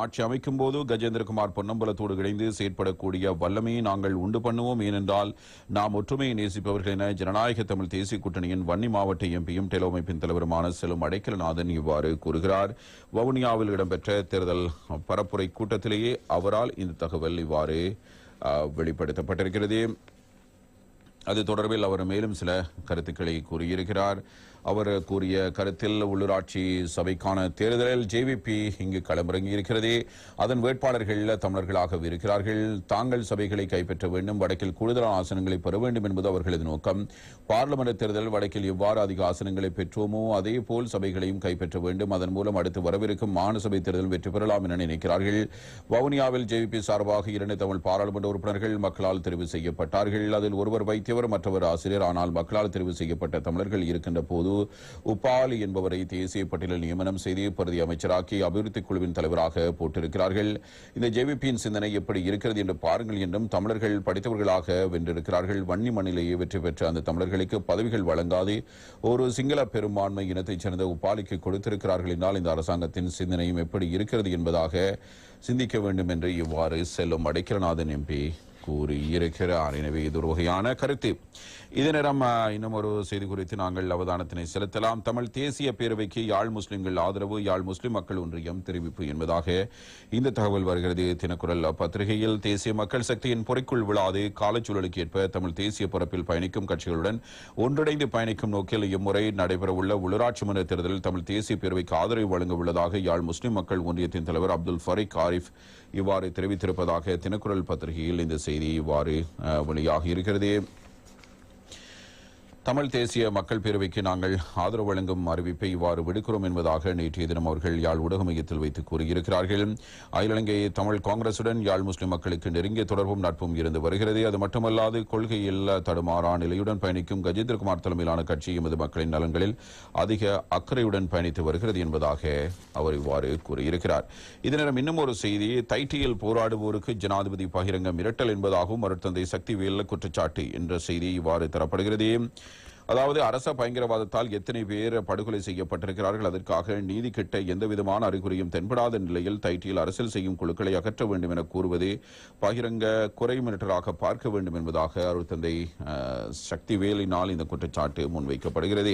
ஆட்சி அமைக்கும் போது கஜேந்திரகுமார் பொன்னம்பலத்தோடு இணைந்து செயற்படக்கூடிய வல்லமையை நாங்கள் உண்டு பண்ணுவோம். ஏனென்றால் நாம் ஒற்றுமையை நேசிப்பவர்கள் என ஜனநாயக தமிழ் தேசிய கூட்டணியின் வன்னி மாவட்ட எம்பியும் டெலோ அமைப்பின் தலைவருமான செல்வம் அடைக்கலநாதன் இவ்வாறு கூறுகிறார். வவுனியாவில் இடம்பெற்ற தேர்தல் பரப்புரை கூட்டத்திலேயே அவரால் இந்த தகவல் இவ்வாறு வெளிப்படுத்தப்பட்டிருக்கிறது. அது தொடர்பில் அவர் மேலும் சில கருத்துக்களை கூறியிருக்கிறார். அவர் கூறிய கருத்தில் உள்ளூராட்சி சபைக்கான தேர்தலில் ஜேவிபி இங்கு களமிறங்கி இருக்கிறது அதன் வேட்பாளர்கள் தமிழர்களாக இருக்கிறார்கள். தாங்கள் சபைகளை கைப்பற்ற வேண்டும். வடக்கில் கூடுதலான ஆசனங்களை பெற வேண்டும் என்பது அவர்களது நோக்கம். பார்லமெண்ட் தேர்தல் வடக்கில் எவ்வாறு அதிக ஆசனங்களை பெற்றோமோ அதே போல் சபைகளையும் கைப்பற்ற வேண்டும். அதன் மூலம் அடுத்து வரவிருக்கும் மாநிலசபை தேர்தல் வெற்றி பெறலாம் என நினைக்கிறார்கள். வவுனியாவில் ஜேவிபி சார்பாக இரண்டு தமிழ் பாராளுமன்ற உறுப்பினர்கள் மக்களால் தெரிவு செய்யப்பட்டார்கள். அதில் ஒருவர் வைத்தியவர் மற்றவர் ஆசிரியர். ஆனால் மக்களால் தெரிவு செய்யப்பட்ட தமிழர்கள் இருக்கின்ற போது உப்பாலி என்பவரை தேசிய பட்டியலில் நியமனம் செய்து பிரதி அமைச்சராக்கி அபிவிருத்தி குழுவின் தலைவராக போட்டிருக்கிறார்கள். இந்த ஜேவிபியின் சிந்தனை எப்படி இருக்கிறது என்று பாருங்கள் என்றும் தமிழர்கள் படித்தவர்களாக வென்றிருக்கிறார்கள். வன்னி மண்ணிலேயே வெற்றி பெற்ற அந்த தமிழர்களுக்கு பதவிகள் வழங்காது. ஒரு சிங்கள பெரும்பான்மை இனத்தைச் சேர்ந்த உப்பாலிக்கு கொடுத்திருக்கிறார்கள் என்றால் இந்த அரசாங்கத்தின் சிந்தனையும் எப்படி இருக்கிறது என்பதாக சிந்திக்க வேண்டும் என்று இவ்வாறு செல்லும் அடைக்கிறநாதன் எம்பி கூறியிருக்கிறார் எனவே இது ஒரு வகையான கருத்து. இதே நேரம் இன்னும் ஒரு செய்தி குறித்து நாங்கள் அவதானத்தினை செலுத்தலாம். தமிழ் தேசிய பேரவைக்கு யாழ் முஸ்லிம்கள் ஆதரவு யாழ் முஸ்லிம் மக்கள் ஒன்றியம் தெரிவிப்பு என்பதாக இந்த தகவல் வருகிறது. தினக்குரல் பத்திரிகையில் தேசிய மக்கள் சக்தியின் பொறிக்குள் விழாது காலச்சூழலுக்கு ஏற்ப தமிழ் தேசிய பரப்பில் பயணிக்கும் கட்சிகளுடன் ஒன்றிணைந்து பயணிக்கும் நோக்கில் இம்முறை நடைபெறவுள்ள உள்ளூராட்சி மன்ற தேர்தலில் தமிழ் தேசிய பேரவைக்கு ஆதரவு வழங்க உள்ளதாக யாழ் முஸ்லிம் மக்கள் ஒன்றியத்தின் தலைவர் அப்துல் ஃபரீக் ஆரிஃப் இவ்வாறு தெரிவித்திருப்பதாக தினக்குரல் பத்திரிகையில் இந்த செய்தி இவ்வாறு வெளியாகி இருக்கிறது. தமிழ் தேசிய மக்கள் பேரவைக்கு நாங்கள் ஆதரவு வழங்கும் அறிவிப்பை இவ்வாறு விடுக்கிறோம் என்பதாக நேற்றைய தினம் அவர்கள் யாழ் ஊடக மையத்தில் வைத்து கூறியிருக்கிறார்கள். அகிலங்கை தமிழ் காங்கிரசுடன் யாழ் முஸ்லிம் மக்களுக்கு நெருங்கிய தொடர்பும் நட்பும் இருந்து வருகிறது. அது மட்டுமல்லாது கொள்கையில் தடுமாறா நிலையுடன் பயணிக்கும் கஜேந்திரகுமார் தலைமையிலான கட்சி எமது மக்களின் நலன்களில் அதிக அக்கறையுடன் பயணித்து வருகிறது என்பதாக அவர் இவ்வாறு கூறியிருக்கிறார். இதனிடம் இன்னும் ஒரு செய்தி தைட்டியில் போராடுவோருக்கு ஜனாதிபதி பகிரங்க மிரட்டல் என்பதாகவும் அருட்தந்தை சக்திவேல் குற்றச்சாட்டு என்ற செய்தி இவ்வாறு தரப்படுகிறது. அதாவது அரச பயங்கரவாதத்தால் எத்தனை பேர் படுகொலை செய்யப்பட்டிருக்கிறார்கள்? அதற்காக நீதி கிட்ட எந்த விதமான அறிகுறியும் தென்படாத நிலையில் தைட்டியில் அரசியல் செய்யும் குழுக்களை அகற்ற வேண்டும் என கூறுவது பகிரங்க குறை மிரட்டலாக பார்க்க வேண்டும் என்பதாக அருட்தந்தை அஹ், சக்திவேலினால் இந்த குற்றச்சாட்டு முன்வைக்கப்படுகிறது.